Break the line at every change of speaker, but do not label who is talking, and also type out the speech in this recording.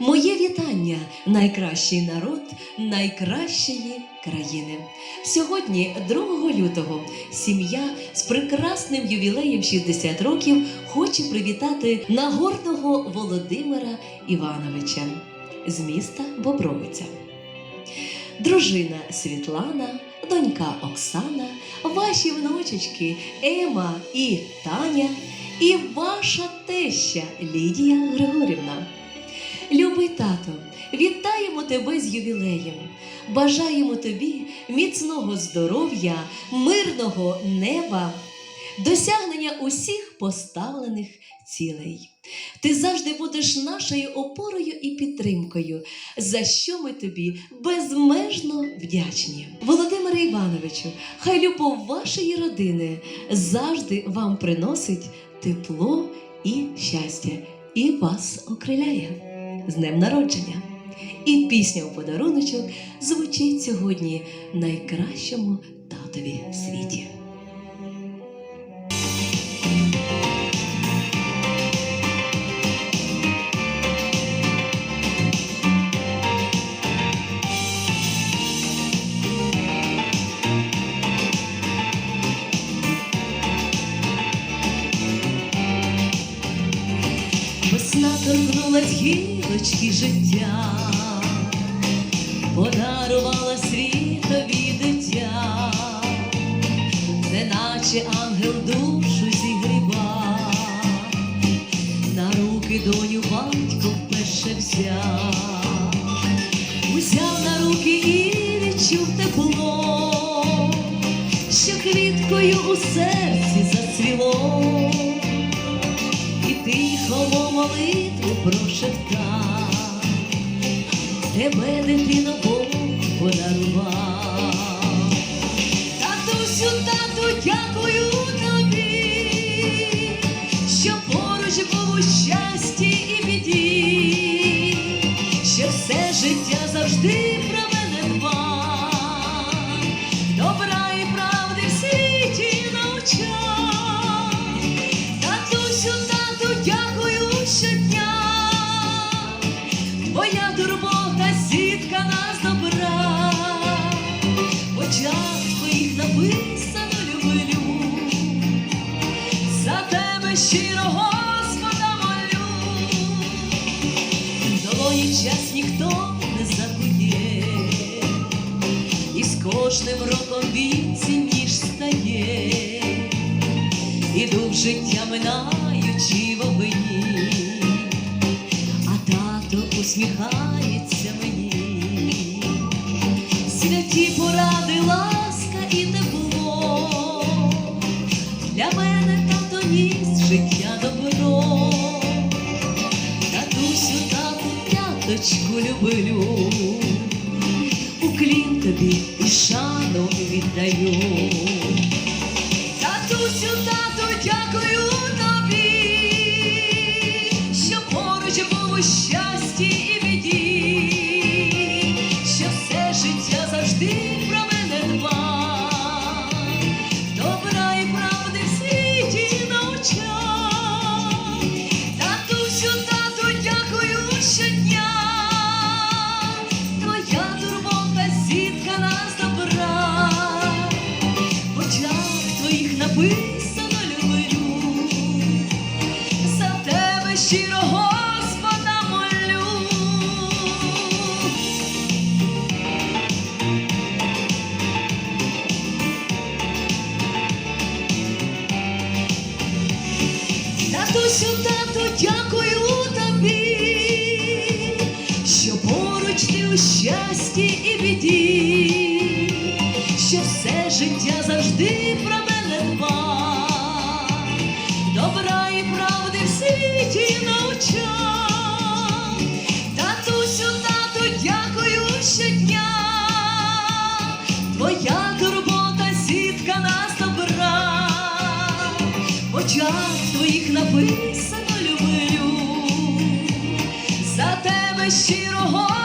Моє вітання, найкращий народ найкращої країни. Сьогодні, 2 лютого, сім'я з прекрасним ювілеєм 60 років хоче привітати нагорного Володимира Івановича з міста Бобровиця. Дружина Світлана, донька Оксана, ваші внучечки Ема і Таня, і ваша теща Лідія Григорівна. Тато, вітаємо тебе з ювілеєм. Бажаємо тобі міцного здоров'я, мирного неба, досягнення усіх поставлених цілей. Ти завжди будеш нашою опорою і підтримкою, за що ми тобі безмежно вдячні. Володимире Івановичу, хай любов вашої родини завжди вам приносить тепло і щастя, і вас окриляє з днем народження. І пісня у подаруночок звучить сьогодні найкращому татові світі. Весна торкнулась гілочки життя, подарувала світові дитя, неначе ангел душу зігріва, на руки доню батько вперше взяв, узяв на руки і відчув тепло, що квіткою у серці зацвіло тихо молитву прошептав, тебе дитино Бог подарував. Татусю, тату, дякую тобі, що поруч був у щасті і біді, що все життя завжди про щиро Господа молю. Долоні час ніхто не закує. І з кожним роком він цінніш стає. Іду в життя минаючи вогні, а тато усміхається мені, святі поради, татусю, тату, п'яточку люблю, уклін тобі і шану віддаю. Твоїх люблю, за тебе щиро Господа молю. Татусю, тату, дякую тобі, що поруч ти у щасті і біді, що все життя завжди про мене добра і правди в світі навчав. Татусю, тату, дякую щодня, твоя турбота сітка нас добра. Очах твоїх написано люблю, за тебе щиро